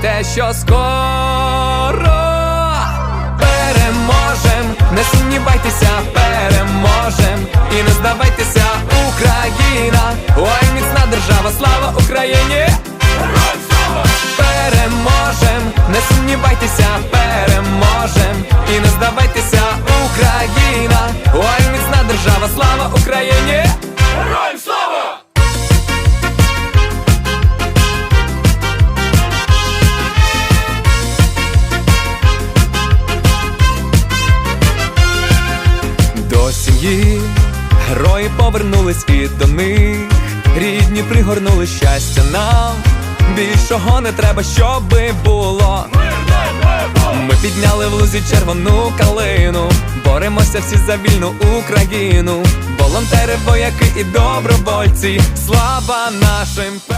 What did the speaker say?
знайте, що скоро переможем, не сумнівайтеся, переможем. І не здавайтеся, Україна, ой, міцна держава, слава Україні! Переможем, не сумнівайтеся, переможем. І не здавайтеся, Україна, ой, міцна держава, слава Україні! Сім'ї герої повернулись і до них рідні пригорнули щастя нам. Більшого не треба, щоби було. Ми підняли в лузі червону калину, боремося всі за вільну Україну. Волонтери, вояки і добровольці. Слава нашим пе.